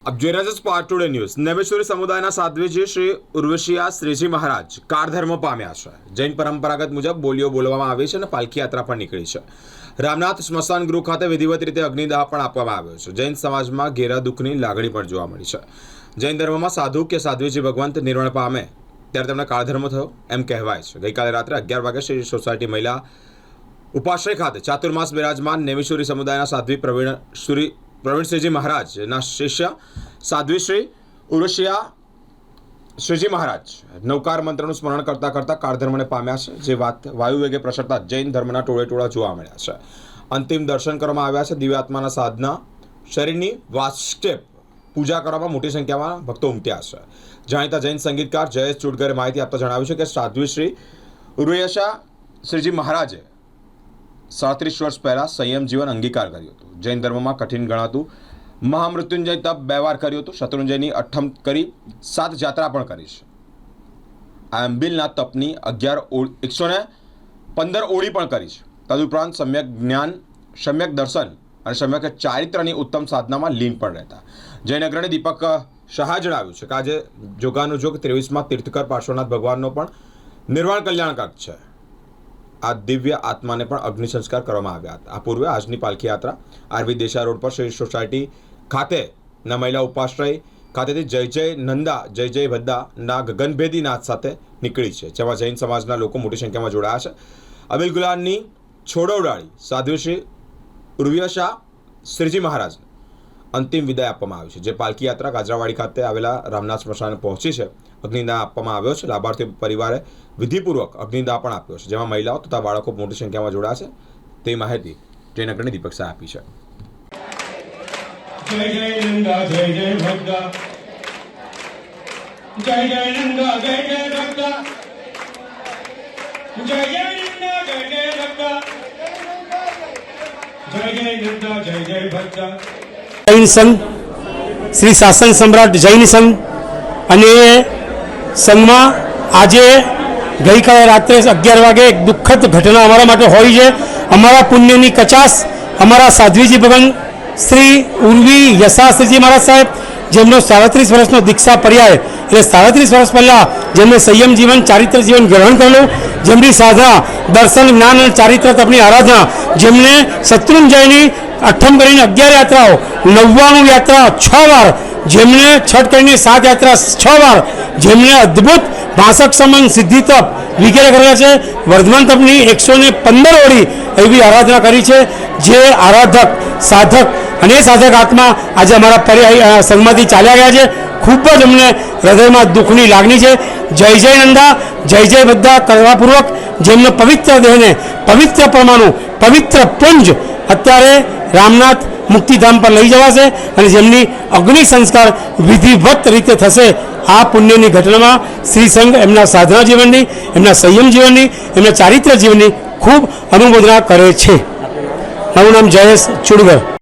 આપ જોઈ રહ્યા છો સ્પાર્ક ટુડે ન્યૂઝ નવેશ્વરી સમુદાયના સાધ્વીજી શ્રી ઉર્વશિયા શ્રીજી મહારાજ કારધર્મ પામ્યા છે જૈન પરંપરાગત મુજબ બોલીઓ બોલવામાં આવી છે અને પાલખી યાત્રા પણ નીકળી છે રામનાથ સ્મશાન ગૃહ ખાતે વિધિવત રીતે અગ્નિદાહ પણ આપવામાં આવ્યો છે। જૈન સમાજમાં ઘેરા દુઃખની લાગણી પણ જોવા મળી છે। જૈન ધર્મમાં સાધુ કે સાધ્વીજી ભગવંત નિર્વાણ પામે, ત્યારે તેમને કાળધર્મ થયો એમ કહેવાય છે। ગઈકાલે રાત્રે અગિયાર વાગે શ્રી સોસાયટી મહિલા ઉપાશ્રય ખાતે ચાતુર્માસ બિરાજમાન નેમિશ્વરી સમુદાયના સાધ્વી પ્રવીણ, શ્રી પ્રવીણસિંહજી મહારાજના શિષ્ય સાધ્વીશ્રી ઉર્વશિયા શ્રીજી મહારાજ. નૌકાર મંત્રનું સ્મરણ કરતાં કરતાં કાળધર્મને પામ્યા છે. જે વાત વાયુવેગે પ્રસરતા જૈન ધર્મના ટોળે ટોળા જોવા મળ્યા છે. અંતિમ દર્શન કરવામાં આવ્યા છે. દિવ્યાત્માના સાધના, શરીરની વાસ્ટેપ પૂજા કરવામાં મોટી સંખ્યામાં ભક્તો ઉમટ્યા છે. જાણીતા જૈન સંગીતકાર જયેશ ચુડગરે માહિતી આપતા જણાવ્યું છે કે સાધ્વીશ્રી શ્રી શ્રીજી મહારાજે સાડત્રીસ વર્ષ પહેલાં સંયમ જીવન અંગીકાર કર્યું હતું. જૈન ધર્મમાં કઠિન ગણાતું મહામૃત્યુંજય તપ બે વાર કર્યું હતું. શત્રુંજયની અઠ્ઠમ કરી સાત જાત્રા પણ કરી છે. આ તપની અગિયાર એકસો ને પંદર ઓળી પણ કરી છે. તદુપરાંત સમ્યક જ્ઞાન, સમ્યક દર્શન અને સમ્યક ચારિત્રની ઉત્તમ સાધનામાં લીન પણ રહેતા. જૈન અગ્રણી દીપક શાહ જણાવ્યું છે કે આજે જોગાનુજોગ ત્રેવીસમાં તીર્થકર પાર્શ્વનાથ ભગવાનનો પણ નિર્વાણ કલ્યાણકાક છે. આ દિવ્ય આત્માને પણ અગ્નિ સંસ્કાર કરવામાં આવ્યા હતા. આ પૂર્વે આજની પાલખી યાત્રા આરવી દેશા રોડ પર શ્રી સોસાયટી ખાતે ના મહિલા ઉપાશ્રય ખાતેથી જય જય નંદા, જય જય ભદ્દા ના ગગનભેદી નાથ સાથે નીકળી છે. જેમાં જૈન સમાજના લોકો મોટી સંખ્યામાં જોડાયા છે. અબિલ ગુલાનની છોડવડાળી સાધ્વી શ્રી શાહ, શ્રીજી મહારાજને. અંતિમ વિદાય આપવામાં આવી છે. જે પાલકી યાત્રા ગાજરાવાડી ખાતે આવેલા રામનાથ સ્મશાને પહોંચી છે. અગ્નિદાહ આપવામાં આવ્યો છે. લાભાર્થી પરિવારે વિધિપૂર્વક અગ્નિદાહ પણ આપ્યો છે. જેમાં મહિલાઓ તથા બાળકો મોટી સંખ્યામાં જોડાશે તે માહિતી ટ્રેન અગ્રણી દીપક શાહ આપી છે. જય જય નંદા, જય જય ભક્તા. જૈન સંઘ, શ્રી શાસન સમ્રાટ જૈન સંઘ અને સંઘમાં આજે ગઈકાલે રાત્રે અગિયાર વાગે એક દુઃખદ ઘટના અમારા માટે હોય છે. અમારા પુણ્યની કચાસ અમારા સાધ્વીજી ભગવાન શ્રી ઉર્વી યશાસ્ત્રીજી મહારાજ સાહેબ જેમનો સાડત્રીસ વર્ષનો દીક્ષા પર્યાય. એટલે સાડત્રીસ વર્ષ પહેલાં જેમણે સંયમ જીવન, ચારિત્ર જીવન ગ્રહણ કરેલું, જેમની સાધના, દર્શન, જ્ઞાન અને ચારિત્ર તપની આરાધના જેમણે શત્રુંજયની અઠમ કરીને અગિયાર યાત્રાઓ, નવ્વાણું યાત્રા છ વાર જેમણે છઠ કરીને સાત યાત્રા છ વાર જેમણે અદ્ભુત ભાષક સમાન સિદ્ધિ તપ વગેરે કરેલા છે. વર્ધમાન તપની એકસો ને પંદર ઓળી એવી આરાધના કરી છે, જે આરાધક, સાધક અને એ સાધક આત્મા આજે અમારા પર્યાય સંઘમાંથી ચાલ્યા ગયા છે. ખૂબ જ અમને હૃદયમાં દુઃખની લાગણી છે. જય જય નંદા, જય જય બધા કરવાપૂર્વક જેમનો પવિત્ર દેહને પવિત્ર પરમાણુ, પવિત્ર પુંજ અત્યારે રામનાથ મુક્તિધામ પર લઈ જવાશે અને જેમની અગ્નિ સંસ્કાર વિધિવત રીતે થશે, આ પુણ્યની ઘટનામાં શ્રી સંઘ એમના સાધના જીવનની, એમના સંયમ જીવનની, એમના ચારિત્ર જીવનની ખૂબ અનુમોદના કરે છે. મારું નામ જયેશ ચુડગર.